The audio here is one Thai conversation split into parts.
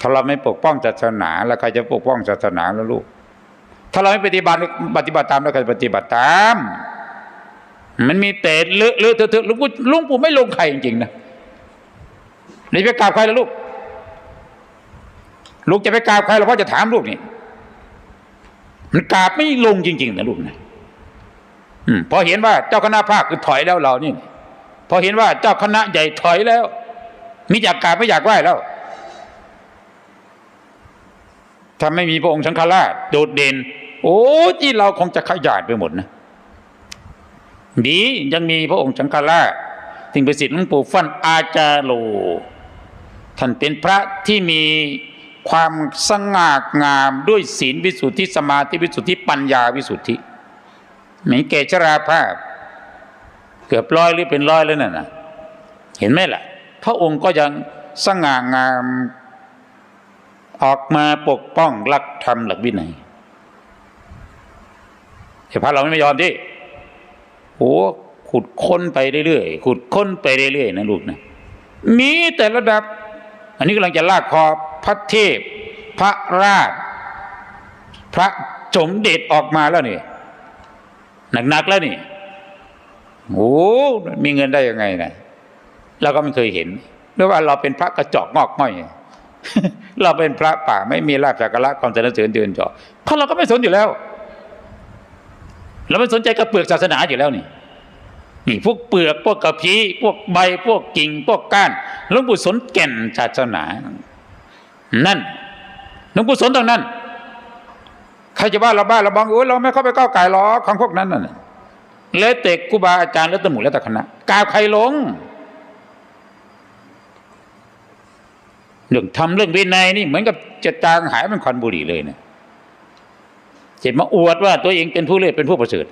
ถ้าเราไม่ปกป้องศาสนาแล้วใครจะปกป้องศาสนาแล้วลูก ถ้าเราไม่ปฏิบัติปฏิบัติตามแล้วใครจะปฏิบัติตาม มันมีแต่เลอะเลอะเทอะเทอหลุงปู่ลุงปู่ไม่ลงใครจริงๆนะนี่ไปกราบใครล่ะลูก ลูกจะไปกราบใครหรอพ่อจะถามลูกนี่มันกราบไม่ลงจริง ๆ นะลูกนะอืมพอเห็นว่าเจ้าคณะภาคคือถอยแล้วเรานี่พอเห็นว่าเจ้าคณะใหญ่ถอยแล้ว มีอยากกราบไม่อยากไหว้แล้ว ถ้าไม่มีพระองค์สังฆราชโดดเด่น โอ้ที่เราคงจะขยาดไปหมดนะดียังมีพระองค์สังฆราชสิ่งประสิทธิ์หลวงปู่ฟั่นอาจารโล ท่านเป็นพระที่มีความสง่างามด้วยศีลวิสุทธิสมาธิวิสุทธิปัญญาวิสุทธิเหมือนแก่ชราภาพ เกือบร้อยหรือเป็นร้อยแล้วนั่นนะเห็นไหมล่ะ พระองค์ก็ยังสง่างาม ออกมาปกป้องหลักธรรมหลักวินัยแต่พระเราไม่ยอมดิโอ้ขุดค้นไปเรื่อยๆขุดค้นไปเรื่อยๆนะลูกนะมีแต่ระดับ อันนี้กำลังจะลากคอพระเทพ พระราช พระสมเด็จออกมาแล้วนี่หนักๆแล้วนี่โอ้มีเงินได้ยังไงนะเราก็ไม่เคยเห็นหรือว่าเราเป็นพระกระจอกงอกง่อย เราเป็นพระป่าไม่มีลาภสักการะความสรรเสริญเดือนจอเพราะเราก็ไม่สนอยู่แล้ว เราไม่สนใจกระเปลือกศาสนาอยู่แล้วนี่นี่พวกเปลือกพวกกระพี้พวกใบพวกกิ่งพวกก้านหลวงปู่สนแก่นศาสนา นั่นหลวงปู่สนตรงนั้นใครจะว่าเราบ้าเราบังโอ้ยเราไม่เข้าไปก้าวไก่หรอของพวกนั้นน่ะเลยเตะกูบาอาจารย์แล้วตะหมุแล้วต่คณะกาวใครลง เรื่องทำเรื่องวินัยนี่เหมือนกับจะจางหายเป็นควันบุหรี่เลยนะเจ็บมาอวดว่าตัวเองเป็นผู้เลิศเป็นผู้ประเสริฐ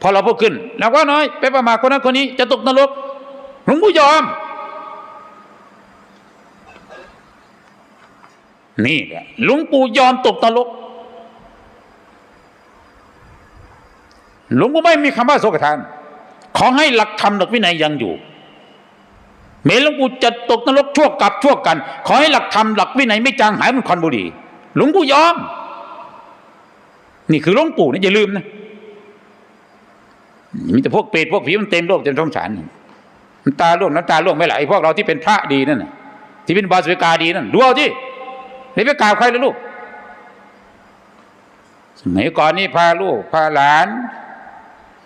พอเราพูดขึ้นเราก็น้อยไปประมาทคนนั้นคนนี้จะตกนรกหลวงปู่ยอม นี่แหละหลวงปู่ยอมตกนรกหลวงปู่ไม่มีคำว่าโสกทาน ขอให้หลักธรรมหลักวินัยยังอยู่ เมหลวงปู่จะตกนรกชั่วกับชั่วกัน ขอให้หลักธรรมหลักวินัยไม่จางหายมันควันบุรีหลวงปู่ยอม นี่คือหลวงปู่นะอย่าลืมนะมีแต่พวกเปรตพวกผีมันเต็มโลกเต็มสงสารน้ำตาล่วงน้ำตาล่วงไม่ไหลพวกเราที่เป็นพระดีนั่นนะที่เป็นบาสวิกาดีนั่นดูเอาที่ไม่ไปกราบใครเลยลูกสมัยก่อนนี่พาลูกพาหลาน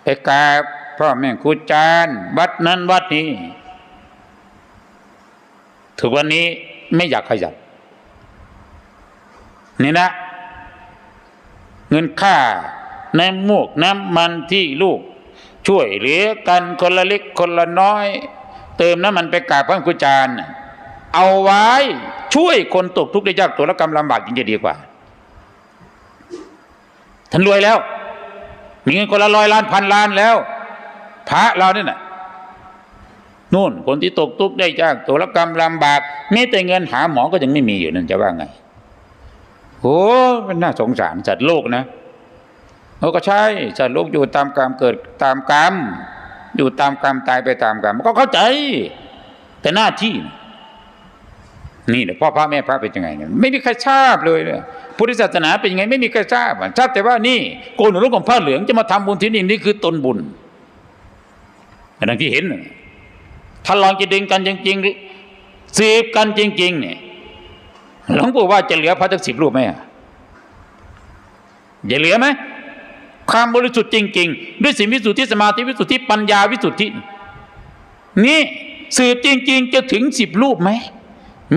ไปกราบพ่อแม่ครูอาจารย์วัดนั้นวัดนี้ ถึงวันนี้ไม่อยากขยับ นี่นะ เงินค่าน้ำมูกน้ำมันที่ลูก ช่วยเหลือกันคนละเล็กคนละน้อย เติมน้ำมันไปกราบพระครูอาจารย์น่ะเอาไว้ช่วยคนตกทุกข์ได้ยากตัวละกรรมลำบากยิ่งจะดีกว่าท่านรวยแล้ว มีเงินคนละร้อยล้านพันล้านแล้ว พระเราเนี่ยนะ นู่นคนที่ตกทุกข์ได้ยากตัวละกรรมลำบากมีแต่เงินหาหมอก็ยังไม่มีอยู่นั่นจะว่าไงโอ้มันน่าสงสารสัตว์โลกนะเราก็ใช่สัตว์โลกอยู่ตามกรรมเกิดตามกรรมอยู่ตามกรรมตายไปตามกรรมมันก็เข้าใจ แต่หน้าที่ นี่แหละพ่อพระแม่พระเป็นยังไงเนี่ยไม่มีใครทราบเลยเนี่ยพุทธศาสนาเป็นยังไง ไม่มีใครทราบอะทราบแต่ว่านี่โกนหัวลูกของผ้าเหลืองจะมาทำบุญที่นี่นี่คือตนบุญดังที่เห็น ถ้าลองจะดึงกันจริงๆสืบกันจริงๆเนี่ยหลวงปู่ว่าจะเหลือพระทั้งสิบรูปไหมอะจะเหลือไหมความบริสุทธิ์จริง ๆ ด้วยสิ่งวิสุทธิสมาธิวิสุทธิปัญญาวิสุทธินี่สืบจริง ๆ จะถึงสิบรูปไหม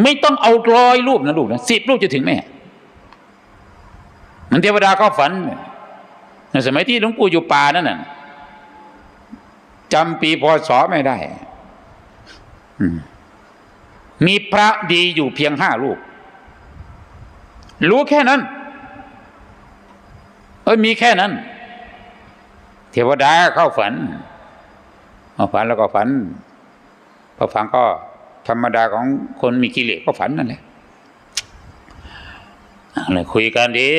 ไม่ต้องเอาร้อยรูปนะลูกนะสิบรูปจะถึงไหมมันเทวดาก็ฝันในสมัยที่หลวงปู่อยู่ป่านั่นน่ะจำปีพศไม่ได้ มีพระดีอยู่เพียงห้ารูป รู้แค่นั้น เอ้ยมีแค่นั้น เทวดาเข้าฝันเอาฝันแล้วก็ฝันพอฝันก็ธรรมดาของคนมีกิเลสก็ฝันนั่นแหละอะไรคุยกันดี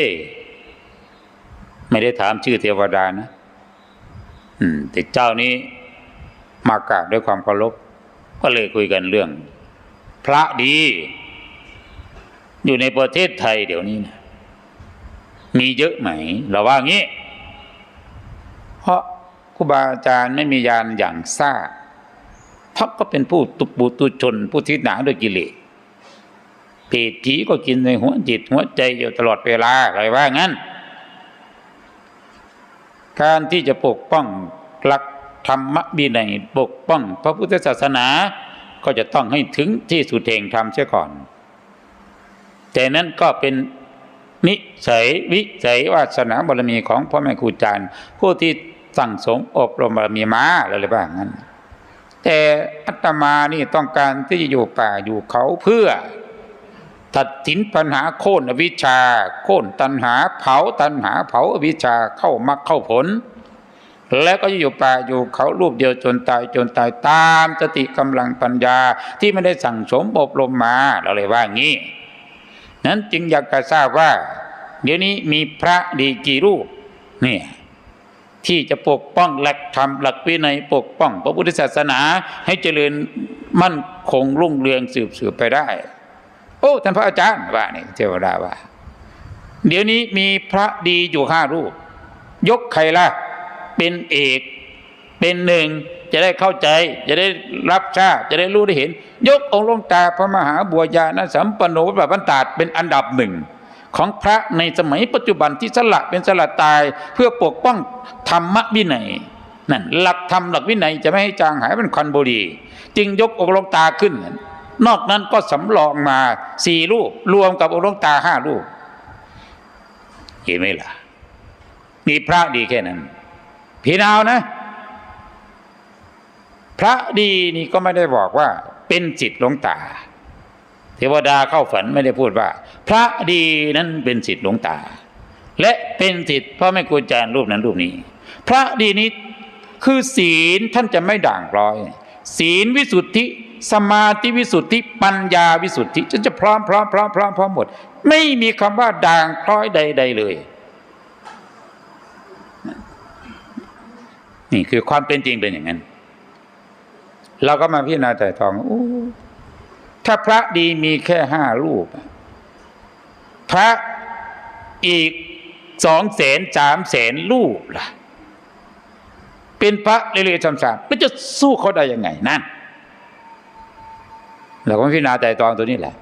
ไม่ได้ถามชื่อเทวดานะ อืม แต่เจ้านี้มากราบด้วยความเคารพ ก็เลยคุยกันเรื่อง พระดี อยู่ในประเทศไทยเดี๋ยวนี้นะมีเยอะไหมเราว่างี้ เพราะครูบาอาจารย์ไม่มียานอย่างทราทักก็เป็นผู้ตุปุตุชนผู้ที่หนาด้วยกิเลสเพศผีก็กินในหัวจิตหัวใจอยู่ตลอดเวลาอะไรว่างั้น การที่จะปกป้องหลัก ธรรมบินัยปกป้อง พระพุทธศาสนาก็จะต้องให้ถึงที่สุดแห่งธรรมเสียก่อน แต่นั้นก็เป็นนิสัยวิสัยวาสนาบารมีของพ่อแม่ครูอาจารย์ ผู้ที่สั่งสมอบรมบารมีมาอะไรบ้างนั้น แต่อัตมานี่ต้องการที่จะอยู่ป่าอยู่เขาเพื่อตัดสินปัญหาโค่นอวิชชา โค่นตัณหาเผาตัณหาเผาอวิชชาเข้ามรรคเข้าผล แล้วก็อยู่ป่าอยู่เขารูปเดียวจนตายจนตายตามสติกำลังปัญญาที่ไม่ได้สั่งสมอบรมมาเราเลยว่างี้ นั้นจึงอยากจะทราบว่า เดี๋ยวนี้มีพระดีกี่รูปเนี่ยที่จะปกป้องหลักธรรมหลักวินัยปกป้อง พระพุทธศาสนาให้เจริญมั่นคงรุ่งเรืองสืบสืบไปได้ โอ้ท่านพระอาจารย์ว่านี่เทวดาว่า เดี๋ยวนี้มีพระดีอยู่ห้ารูป ยกใครล่ะ เป็นเอกเป็นหนึ่งจะได้เข้าใจ จะได้รับทราบจะได้รู้ได้เห็น ยกองค์ลงตาพระมหาบัวญาณสัมปันโนพระบันตาดเป็นอันดับหนึ่งของพระในสมัยปัจจุบันที่สละเป็นสละตายเพื่อปกป้องธรรมวินัยนั่นหลักธรรมหลักวินัยจะไม่ให้จางหายเป็นควันบุรีจึงยกองค์ลงตาขึ้น นอกนั้นก็สำรองมาสี่รูปรวมกับองค์ลงตาห้ารูปเห็นไหมล่ะมีพระดีแค่นั้น พี่นาวนะ พระดีนี่ก็ไม่ได้บอกว่า เป็นจิตหลวงตา เทวดาเข้าฝันไม่ได้พูดว่า พระดีนั้นเป็นสิทธิ์หลวงตา และเป็นสิทธิ์พ่อแม่ครูอาจารย์รูปนั้นรูปนี้ พระดีนี้คือศีลท่านจะไม่ด่างพร้อย ศีลวิสุทธิสมาธิวิสุทธิปัญญาวิสุทธิจะจะพร้อมพร้อมพร้อมพร้อมพร้อมหมด ไม่มีคำว่าด่างพร้อยใด ๆ เลย นี่คือความเป็นจริงเป็นอย่างนั้น เราก็มาพิจารณาแต่ทองอถ้าพระดีมีแค่ห้ารูป พระอีกสองแสนสามแสนรูปล่ะ เป็นพระเรื่อยๆซ้ำๆแล้วจะสู้เขาได้ยังไงนั่นเราก็พิจารณาแต่ตองตัวนี้แหละ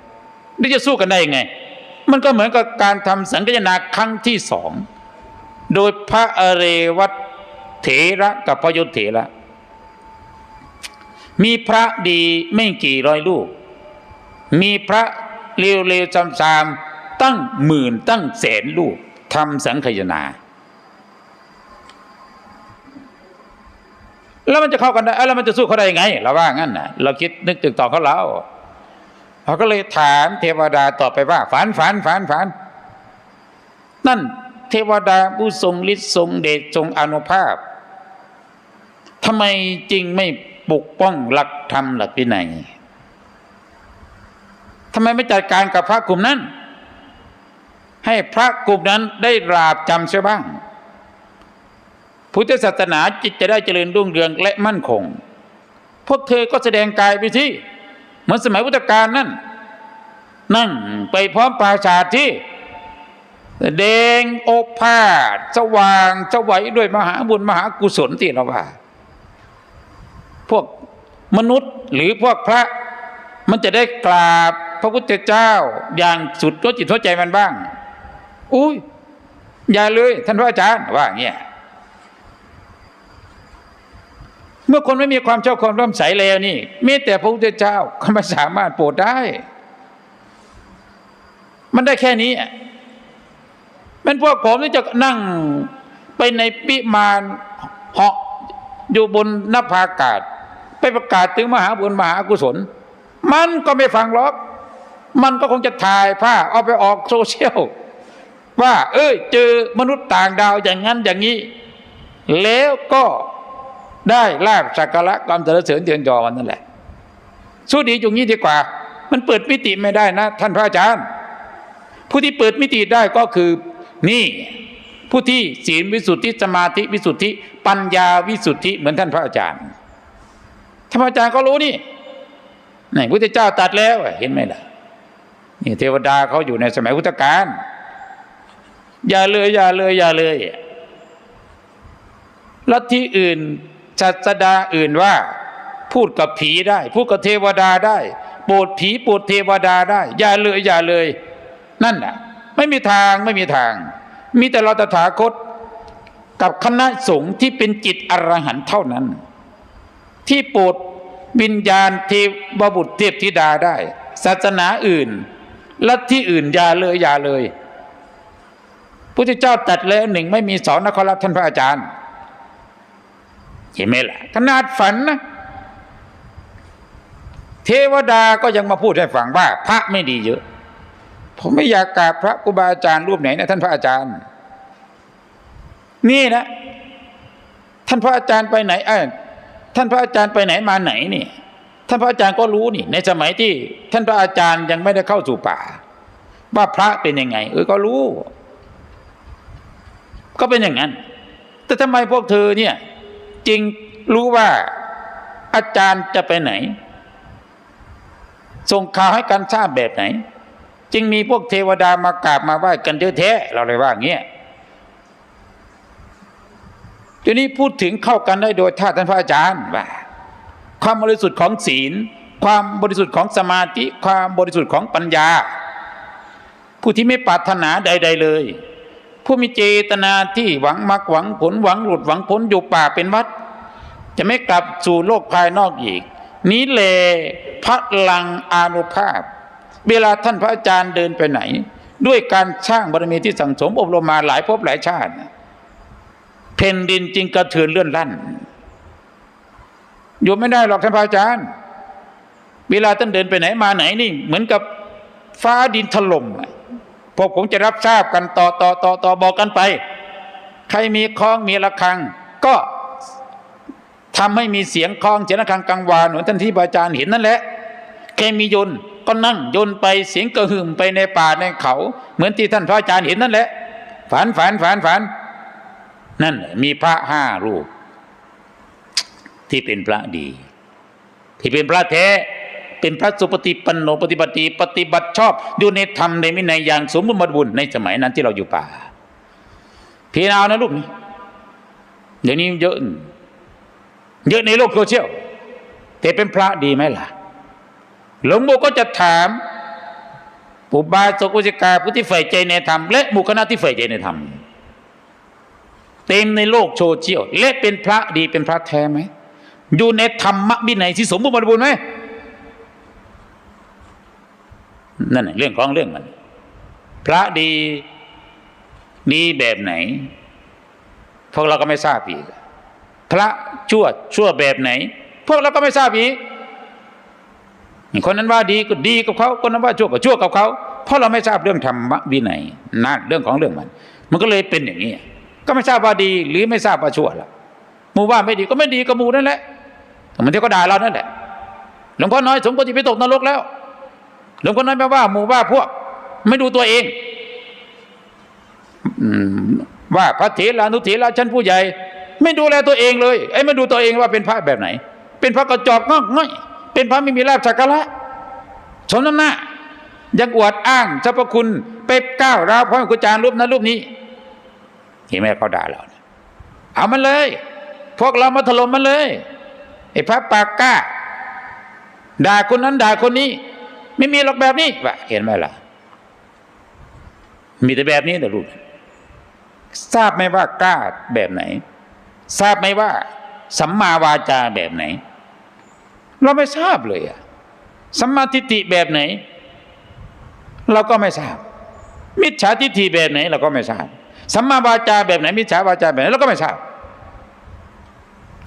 นี่จะสู้กันได้ยังไง มันก็เหมือนกับการทำสังฆนาครั้งที่สอง โดยพระอเรวัต เถระกับพยศเถระ มีพระดีไม่กี่ร้อยรูปมีพระเร็วๆจำๆตั้งหมื่นตั้งแสนรูปทำสังขยนา แล้วมันจะเข้ากันได้แล้วมันจะสู้เขาได้ยังไง เราว่างั้นนะเราคิดนึกตึกต่อเขาแล้วเราก็เลยถามเทวดาตอบไปว่า ฝันฝันฝันฝันนั่น เทวดาผู้ทรงฤทธิ์ทรงเดชทรงอนุภาพทำไมจริงไม่ปกป้องหลักธรรมหลักวินัยทำไมไม่จัดการกับพระกลุ่มนั้น ให้พระกลุ่มนั้นได้ราบจำเสียบ้าง พุทธศาสนาจิตจะได้เจริญรุ่งเรืองและมั่นคง พวกเธอก็แสดงกายไปที่เหมือนสมัยพุทธกาลนั่น นั่งไปพร้อมปราชาทที่ แดงโอภาสสว่างสวัยด้วยมหาบุญมหากุศลที่เราว่า พวกมนุษย์หรือพวกพระ มันจะได้กราบพระพุทธเจ้าอย่างสุดตัวจิตหัวใจมันบ้าง อุ้ยอย่าเลยท่านพระอาจารย์ว่าเงี้ยเมื่อคนไม่มีความชอบความร่วมใสแล้วนี่มีแต่พระพุทธเจ้าก็ไม่สามารถโปรดได้ มันได้แค่นี้ เป็นพวกผมที่จะนั่งไปในปิมานเหาะอยู่บนนภาอากาศ ไปประกาศถึงมหาบุญมหากุศล มันก็ไม่ฟังหรอก มันก็คงจะถ่ายภาพเอาไปออกโซเชียลว่า เอ้ย เจอมนุษย์ต่างดาวอย่างนั้นอย่างนี้ แล้วก็ได้ลาบสักการะความเสริญเสริญเตือนยอมันนั่นแหละ สู้ดีอยู่งี้ดีกว่า มันเปิดมิติไม่ได้นะ ท่านพระอาจารย์ ผู้ที่เปิดมิติได้ก็คือ นี่ผู้ที่ศีลวิสุทธิสมาธิวิสุทธิ ปัญญาวิสุทธิเหมือนท่านพระอาจารย์ท่านพระอาจารย์ก็รู้นี่ไหนพระเจ้าตัดแล้วเห็นไหมล่ะนี่เทวดาเขาอยู่ในสมัยพุทธกาลอย่าเลยอย่าเลยอย่าเลยลัทธิอื่นศาสดาอื่นว่า พูดกับผีได้ พูดกับเทวดาได้ โปรดผีโปรดเทวดาได้ อย่าเลยอย่าเลย นั่นน่ะ ไม่มีทางไม่มีทาง มีแต่เราตถาคตกับคณะสงฆ์ที่เป็นจิตอรหันต์เท่านั้น ที่โปรดวิญญาณเทวบุตรเทพธิดาได้ ศาสนาอื่นลัทธิอื่นอย่าเลยอย่าเลยพุทธเจ้าตัดแล้วหนึ่งไม่มีสอนนะขอรับท่านพระอาจารย์ เห็นไหมล่ะขนาดฝันนะเทวดาก็ยังมาพูดให้ฟังว่า พระไม่ดีเยอะ ผมไม่อยากกราบพระครูบาอาจารย์รูปไหนนะท่านพระอาจารย์ นี่นะท่านพระอาจารย์ไปไหนเออท่านพระอาจารย์ไปไหนมาไหนนี่ท่านพระอาจารย์ก็รู้นี่ ในสมัยที่ ท่านพระอาจารย์ยังไม่ได้เข้าสู่ป่า ว่าพระเป็นยังไง เออก็รู้ ก็เป็นอย่างนั้น แต่ทำไมพวกเธอเนี่ย จริงรู้ว่าอาจารย์จะไปไหน ส่งข่าวให้กันทราบแบบไหน จึงมีพวกเทวดามากราบมาไหว้กันเยอะแท้เราเลยว่าอย่างเงี้ยทีนี้พูดถึงเข้ากันได้โดยท่าท่านพระอาจารย์ว่าความบริสุทธิ์ของศีล ความบริสุทธิ์ของสมาธิ ความบริสุทธิ์ของปัญญา ผู้ที่ไม่ปรารถนาใด ๆ เลย ผู้มีเจตนาที่หวังมรรคหวังผลหวังหลุดหวังพ้นอยู่ป่าเป็นวัด จะไม่กลับสู่โลกภายนอกอีก นี้เลพระลังอานุภาพ เวลาท่านพระอาจารย์เดินไปไหน ด้วยการสร้างบารมีที่สั่งสมอบรมมาหลายภพหลายชาติแผ่นดินจึงกระเทือนเลื่อนลั่นอยู่ไม่ได้หรอกท่านพระอาจารย์ เวลาท่านเดินไปไหนมาไหนนี่ เหมือนกับฟ้าดินถล่มพวกผมจะรับทราบกันต่อต่อต่อต่อบอกกันไป ใครมีคล้องมีระฆัง ก็ทำให้มีเสียงคล้องเสียงระฆังกังวานเหมือนท่านที่พระอาจารย์เห็นนั่นแหละแค่มียนต์ ก็นั่งยนไปเสียงกระหึ่มไปในป่าในเขา เหมือนที่ท่านพระอาจารย์เห็นนั่นแหละ ฝันฝันฝันฝันนั่นมีพระห้ารูป ที่เป็นพระดี ที่เป็นพระแท้ เป็นพระสุปฏิปันโนปฏิบัติปฏิบัติชอบ อยู่ในธรรมในวินัยอย่างสมบูรณ์บริบูรณ์ในสมัยนั้นที่เราอยู่ป่าพี่นาวนะลูกนี่เดี๋ยวนี้เยอะ เยอะในโลกโซเชียลแต่เป็นพระดีไหมล่ะ หลวงปู่ก็จะถามปุบาสกุสิกาผู้ที่ใฝ่ใจในธรรมและหมู่คณะที่ใฝ่ใจในธรรมเต็มในโลกโซเชียลและเป็นพระดีเป็นพระแท้ไหมอยู่ในธรรมะวินัยที่สมบูรณ์บริบูรณ์ไหมนั่นแหละเรื่องของเรื่องมัน พระดีดีแบบไหน พวกเราก็ไม่ทราบอีก พระชั่วชั่วแบบไหน พวกเราก็ไม่ทราบอีก คนนั้นว่าดีก็ดีกับเขาคนนั้นว่าชั่วก็ชั่วกับเขาเพราะเราไม่ทราบเรื่องธรรมวินัยนั่นเรื่องของเรื่องมัน มันก็เลยเป็นอย่างนี้ ก็ไม่ทราบว่าดีหรือไม่ทราบว่าชั่วละหมู่ว่าไม่ดีก็ไม่ดีกับหมู่นั่นแหละมันที่ก็ด่าเรานั่นแหละหลวงพ่อน้อยสมควรจะไปตกนรกแล้วหลวงพ่อน้อยแปลว่าหมู่ว่าพวก ไม่ดูตัวเองว่าพระเถรานุเถระชั้นผู้ใหญ่ ไม่ดูแลตัวเองเลยไอ้ไม่ดูตัวเองว่าเป็นพระแบบไหน เป็นพระกระจอกงอกง่อย เป็นพระไม่มีลาภสักการะสมน้ำหน้ายังอวดอ้างสรรพคุณไปก้าวราวพระกุจารรูปนั้นรูปนี้เห็นไหมเขาด่าเราเอามันเลย พวกเรามาถล่มมันเลยไอ้พระปากกล้า ด่าคนนั้นด่าคนนี้ ไม่มีหรอกแบบนี้วะเห็นไหมล่ะ มีแต่แบบนี้แต่ลูกทราบไหมว่ากล้าแบบไหน ทราบไหมว่าสัมมาวาจาแบบไหน เราไม่ทราบเลยอะสัมมาทิฏฐิแบบไหน เราก็ไม่ทราบ มิจฉาทิฏฐิแบบไหน เราก็ไม่ทราบสัมมาวาจาแบบไหน มิจฉาวาจาแบบไหนเราก็ไม่ทราบ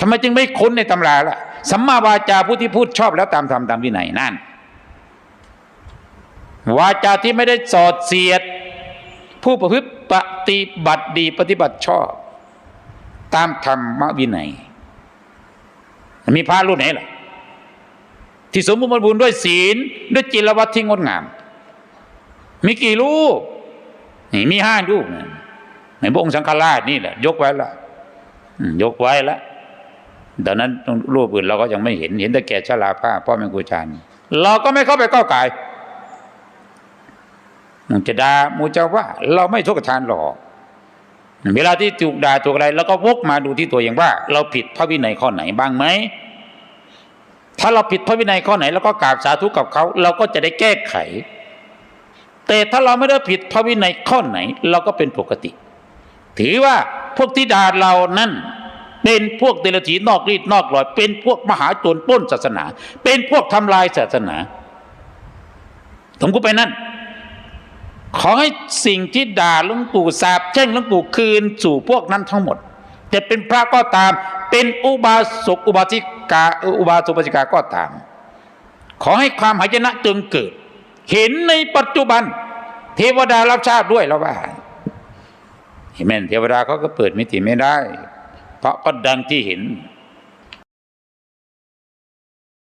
ทำไมจึงไม่ค้นในตำราล่ะสัมมาวาจาผู้ที่พูดชอบแล้วตามธรรมตามวินัยนั่นวาจาที่ไม่ได้สอดเสียด ผู้ประพฤติปฏิบัติดีปฏิบัติชอบ ตามธรรมวินัย มีพระรูปไหนล่ะ ที่สมบูรณ์บูรณ์ด้วยศีล ด้วยจิรวัตรที่งดงาม มีกี่รูปนี่มีห้ารูปนะในพระองค์สังฆราชนี่แหละ ยกไว้ละยกไว้แล้วดังนั้นรูปอื่นเราก็ยังไม่เห็นเห็นแต่แก่ชลาผ้าพ่อแม่ครูอาจารย์เราก็ไม่เข้าไปก้าวไก่มึงจะด่ามูจะว่า เราไม่ทุกข์ทานหรอกเวลาที่ถูกด่าถูกอะไรเราก็วกมาดูที่ตัวเองว่า เราผิดพระวินัยข้อไหนบ้างไหม ถ้าเราผิดพระวินัยข้อไหนแล้วก็กราบสาธุกับเขา เราก็จะได้แก้ไข แต่ถ้าเราไม่ได้ผิดพระวินัยข้อไหน เราก็เป็นปกติ ถือว่าพวกที่ด่าเรานั่นเป็นพวกเดรัจฉีนอกรีดนอกรอย เป็นพวกมหาโจรป้นศาสนา เป็นพวกทำลายศาสนาผมก็ไปนั่น ขอให้สิ่งที่ด่าหลวงปู่สาบแช่งหลวงปู่คืนสู่พวกนั้นทั้งหมด จะเป็นพระก็ตาม เป็นอุบาสกอุบาสิกาอุบาสกอุบาสิกาก็ตาม ขอให้ความหายนะจงเกิด เห็นในปัจจุบัน เทวดารับทราบด้วยแล้วว่าเห็นไหมเทวดาเขาก็เปิดมิติไม่ได้ เพราะก็ดังที่เห็น